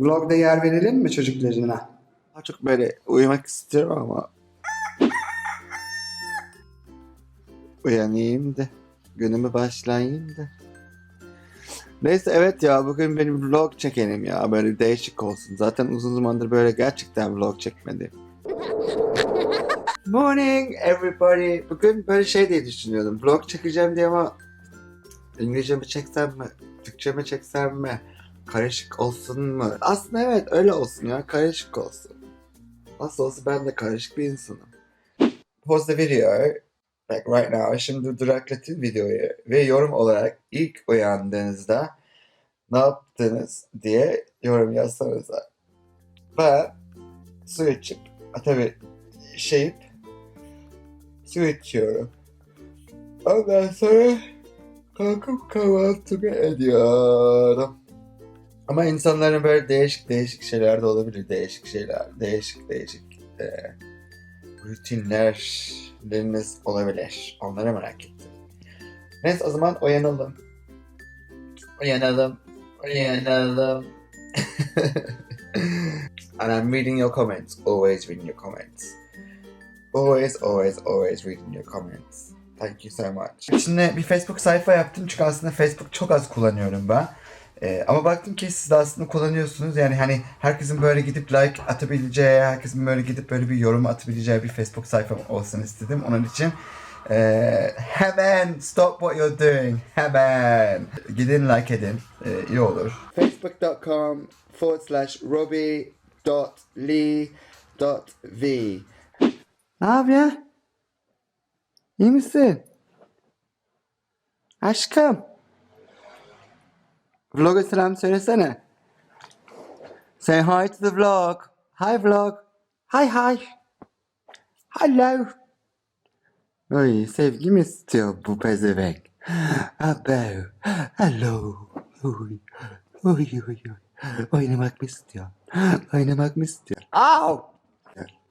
Vlogda yer verelim mi çocuklarına? Daha çok böyle uyumak istiyorum ama uyanayım da günümü başlayayım da. Neyse evet ya bugün benim vlog çekelim ya böyle değişik olsun. Zaten uzun zamandır böyle gerçekten vlog çekmedim. Morning everybody. Bugün böyle şey diye düşünüyordum. Vlog çekeceğim diye ama İngilizce mi çeksem mi? Türkçe mi çeksem mi? Karışık olsun mu? Aslında evet öyle olsun ya. Karışık olsun. Nasıl olsa ben de karışık bir insanım. Pause the video. Like right now. Şimdi duraklatın videoyu. Ve yorum olarak ilk uyandığınızda ne yaptınız diye yorum yazsanıza. Ben su içip, ha, tabii şeyip su içiyorum. Ondan sonra kalkıp kahvaltımı ediyorum. Ama insanların böyle değişik değişik şeyler de olabilir. Değişik şeyler, değişik değişik e, rutinleriniz olabilir. Onları merak ettim. Neyse o zaman uyanalım. Uyanalım. Uyanalım. And I'm reading your comments. Always reading your comments. Always, always, always reading your comments. Thank you so much. Şimdi bir Facebook sayfa yaptım çünkü aslında Facebook çok az kullanıyorum ben. Ee, ama baktım ki siz de aslında kullanıyorsunuz. Yani hani herkesin böyle gidip like atabileceği, herkesin böyle gidip böyle bir yorum atabileceği bir Facebook sayfam olsun istedim. Onun için ee, hemen stop what you're doing. Hemen. Gidin like edin. Ee, iyi olur. Facebook.com forward slash robbie dot lee dot v Ne yapıyor? İyi misin? Aşkım. Vlog'a selam söylesene. Say hi to the vlog. Hi vlog. Hi hi. Hello. Oy sevgi mi istiyor bu pezevenk? Abo. Hello. Oy. Oy oy oy. Oynamak mı istiyor? Oynamak mı istiyor? Ow.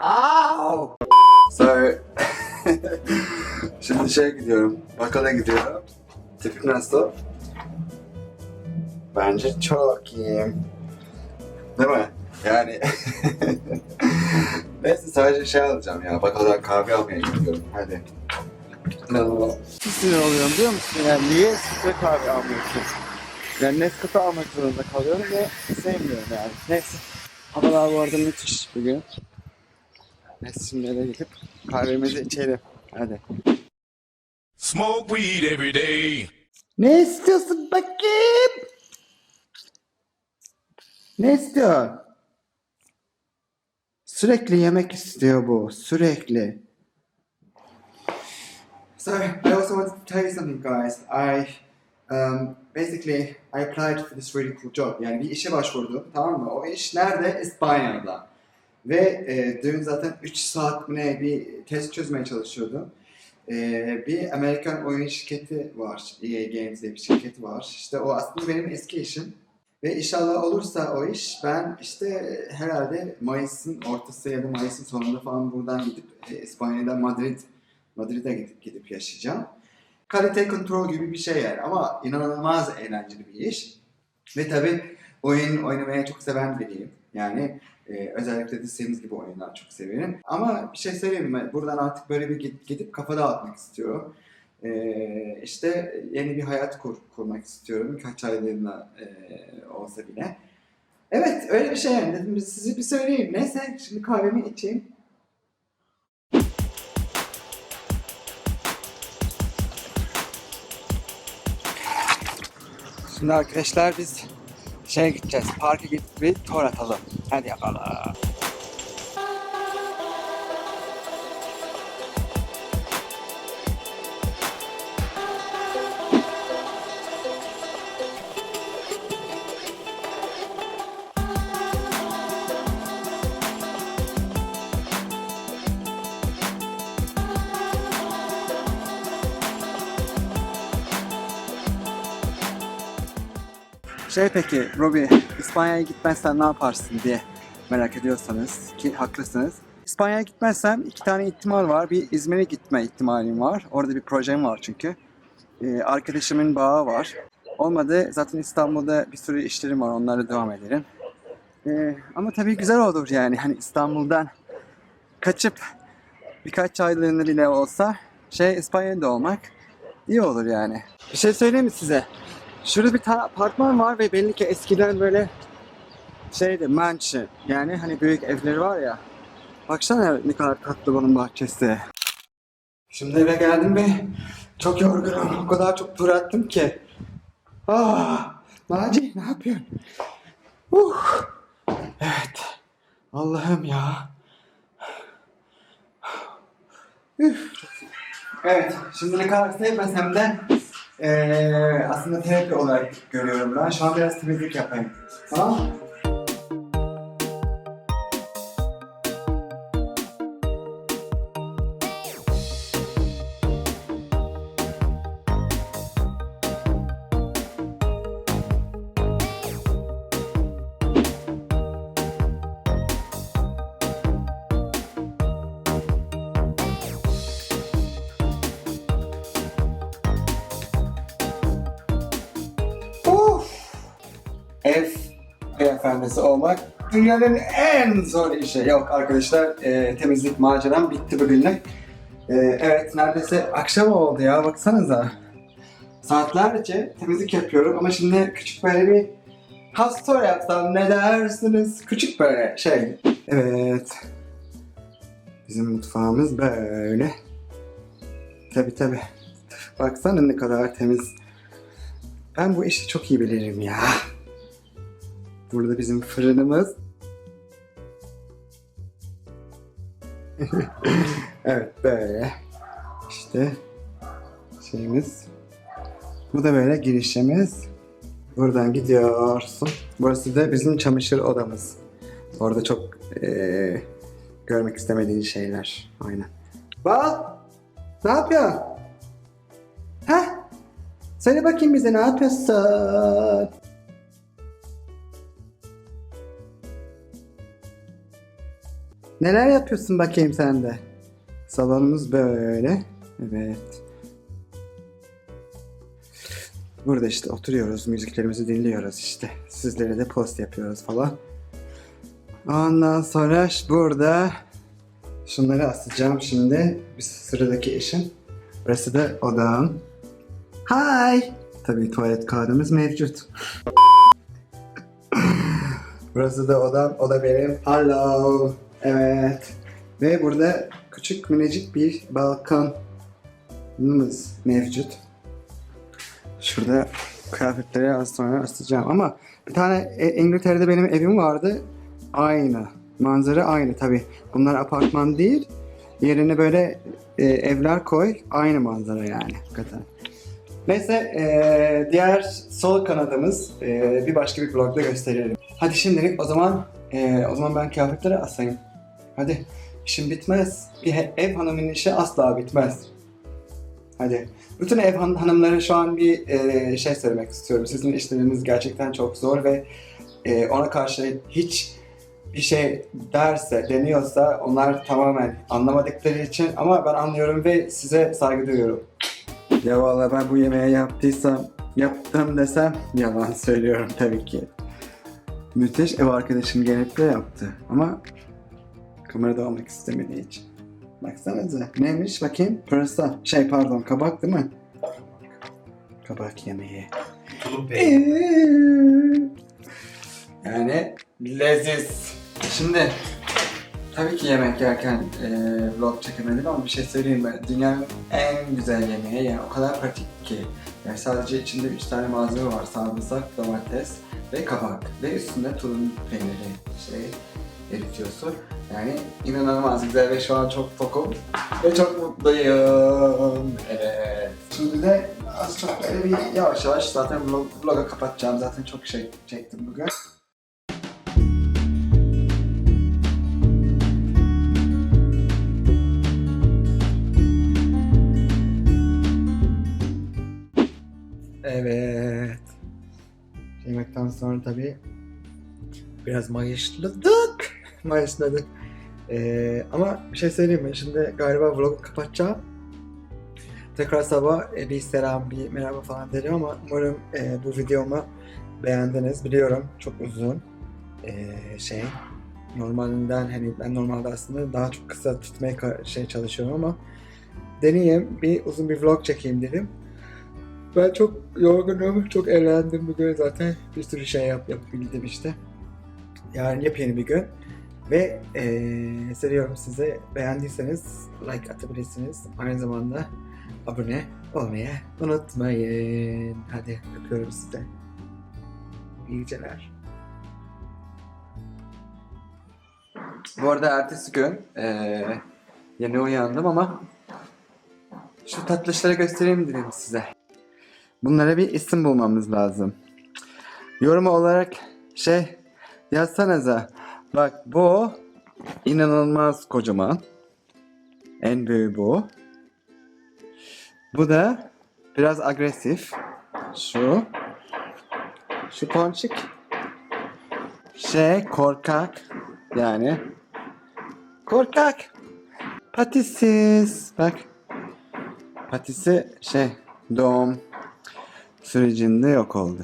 Ow. So, şimdi şeye gidiyorum. Bakkala gidiyorum. Tipim nasıl? Bence çok iyi. Değil mi? Yani Neyse sadece şey alacağım ya. Bakkaldan kahve almaya gidiyorum. Hadi. No. Sinir oluyorum biliyor musun? Yani niye sütle kahve almıyorsun? Yani Nescafe almak zorunda kalıyorum ve sevmiyorum yani. Neyse. Havalar bu arada müthiş bugün. Neyse şimdi eve gidip kahvemizi içelim. Hadi. Smoke weed every day. Ne istiyorsun bakayım? Ne istiyor? Sürekli yemek istiyor bu. Sürekli. So I also wanted to tell you something guys. I um, basically I applied for this really cool job. Yani bir işe başvurdum tamam mı? O iş nerede? İspanya'da. Ve e, dün zaten 3 saat ne bir test çözmeye çalışıyordum. Ee, bir Amerikan oyun şirketi var. EA Games diye bir şirketi var. İşte o aslında benim eski işim. Ve inşallah olursa o iş ben işte herhalde Mayıs'ın ortası ya da Mayıs'ın sonunda falan buradan gidip e, İspanya'da Madrid Madrid'e gidip gidip yaşayacağım. Kalite kontrol gibi bir şey yani ama inanılmaz eğlenceli bir iş. Ve tabii oyun oynamaya çok seven biriyim. Yani ee, özellikle de Sims gibi oyunlar çok severim. Ama bir şey söyleyeyim mi? Buradan artık böyle bir gidip, gidip kafa dağıtmak istiyorum. Ee, işte yeni bir hayat kur, kurmak istiyorum. Kaç aylığına e, olsa bile. Evet öyle bir şey yani. Dedim size bir söyleyeyim. Neyse şimdi kahvemi içeyim. Şimdi arkadaşlar biz şeye gideceğiz. Parka gidip bir tur atalım. Hadi yapalım. Şey peki Robbie, İspanya'ya gitmezsen ne yaparsın diye merak ediyorsanız ki haklısınız. İspanya'ya gitmezsem iki tane ihtimal var. Bir İzmir'e gitme ihtimalim var. Orada bir projem var çünkü. Ee, arkadaşımın bağı var. Olmadı zaten İstanbul'da bir sürü işlerim var. Onlara devam ederim. Ee, ama tabii güzel olur yani hani İstanbul'dan kaçıp birkaç aylığına bile olsa şey İspanya'da olmak iyi olur yani. Bir şey söyleyeyim mi size? Şurada bir apartman var ve belli ki eskiden böyle şeydi mansion yani hani büyük evleri var ya. Baksana ne kadar tatlı bunun bahçesi. Şimdi eve geldim ve çok yorgunum. O kadar çok tur attım ki. Ah, Naci ne yapıyorsun? Uh. Evet. Allah'ım ya. Üf. Evet, şimdi ne kadar sevmesem de eee, aslında terapi olarak görüyorum ben. Şu an biraz temizlik yapayım. Tamam mı? Beyefendisi olmak dünyanın en zor işi. Yok arkadaşlar e, temizlik maceram bitti bugünlük. E, evet neredeyse akşam oldu ya baksanıza. Saatlerce temizlik yapıyorum ama şimdi küçük böyle bir hasta yapsam ne dersiniz? Küçük böyle şey. Evet. Bizim mutfağımız böyle. Tabi tabi. Baksana ne kadar temiz. Ben bu işi çok iyi bilirim ya. Burada bizim fırınımız. evet böyle. İşte şeyimiz. Bu da böyle girişimiz. Buradan gidiyorsun. Burası da bizim çamaşır odamız. Orada çok eee, görmek istemediğin şeyler. Aynen. Bak! Ne yapıyorsun? Heh? Söyle bakayım bize ne yapıyorsun? Neler yapıyorsun bakayım sen de? Salonumuz böyle. Evet. Burada işte oturuyoruz, müziklerimizi dinliyoruz işte. Sizlere de post yapıyoruz falan. Ondan sonra burada şunları asacağım şimdi. Bir sıradaki işim. Burası da odam. Hi. Tabii tuvalet kağıdımız mevcut. Burası da odam, o da benim. Hello. Ve burada küçük minicik bir balkonumuz mevcut. Şurada kıyafetleri az sonra asacağım ama bir tane e, İngiltere'de benim evim vardı. Aynı. Manzara aynı tabii. Bunlar apartman değil. Yerine böyle e, evler koy. Aynı manzara yani. Hakikaten. Neyse e, diğer sol kanadımız e, bir başka bir vlogda gösterelim. Hadi şimdilik o zaman e, o zaman ben kıyafetleri asayım. Hadi işim bitmez. Bir ev hanımının işi asla bitmez. Hadi. Bütün ev han- hanımları şu an bir e, şey söylemek istiyorum. Sizin işleriniz gerçekten çok zor ve e, ona karşı hiç bir şey derse, deniyorsa onlar tamamen anlamadıkları için ama ben anlıyorum ve size saygı duyuyorum. Ya vallahi ben bu yemeği yaptıysam, yaptım desem yalan söylüyorum tabii ki. Müthiş ev arkadaşım gelip de yaptı ama kamerada olmak istemediği için. Baksanıza neymiş bakayım pırasa şey pardon kabak değil mi? Kabak yemeği. Tulum Yani leziz. Şimdi tabii ki yemek yerken e, vlog çekemedim ama bir şey söyleyeyim ben. Dünyanın en güzel yemeği yani o kadar pratik ki. Yani sadece içinde 3 tane malzeme var. Sarımsak, domates ve kabak. Ve üstünde tulum peyniri şey eritiyorsun. Yani inanılmaz güzel ve şu an çok tokum ve çok mutluyum. Evet. Şimdi de az çok böyle bir yavaş yavaş zaten vlog, vlogu kapatacağım. Zaten çok şey çektim bugün. Evet. Yemekten sonra tabii biraz mayışladık. Mayışladık. Ee, ama bir şey söyleyeyim mi? Şimdi galiba vlogu kapatacağım. Tekrar sabah e, bir selam, bir merhaba falan derim ama umarım e, bu videomu beğendiniz. Biliyorum çok uzun. eee, şey normalinden hani ben normalde aslında daha çok kısa tutmaya şey çalışıyorum ama deneyeyim bir uzun bir vlog çekeyim dedim. Ben çok yorgunum, çok eğlendim bugün zaten bir sürü şey yap yapabildim işte. Yarın yepyeni bir gün ve eee seviyorum sizi. Beğendiyseniz like atabilirsiniz. Aynı zamanda abone olmayı unutmayın. Hadi öpüyorum size. İyi geceler. Bu arada ertesi gün eee, yeni uyandım ama şu tatlışları göstereyim dedim size. Bunlara bir isim bulmamız lazım. Yorum olarak şey yazsanıza. Bak bu inanılmaz kocaman. En büyüğü bu. Bu da biraz agresif. Şu. Şu ponçik. Şey korkak. Yani korkak. Patisiz. Bak. Patisi şey doğum sürecinde yok oldu.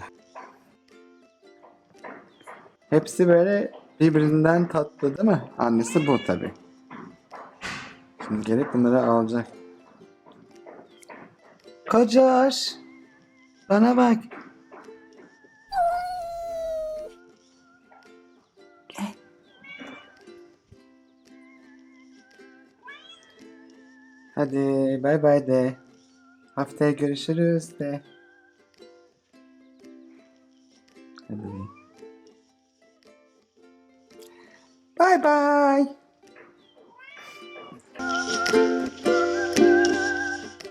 Hepsi böyle birbirinden tatlı değil mi? Annesi bu tabi. Şimdi gelip bunları alacak. Kocoş. Bana bak. Gel. Hadi bay bay de. Haftaya görüşürüz de. Hadi. Bay bay.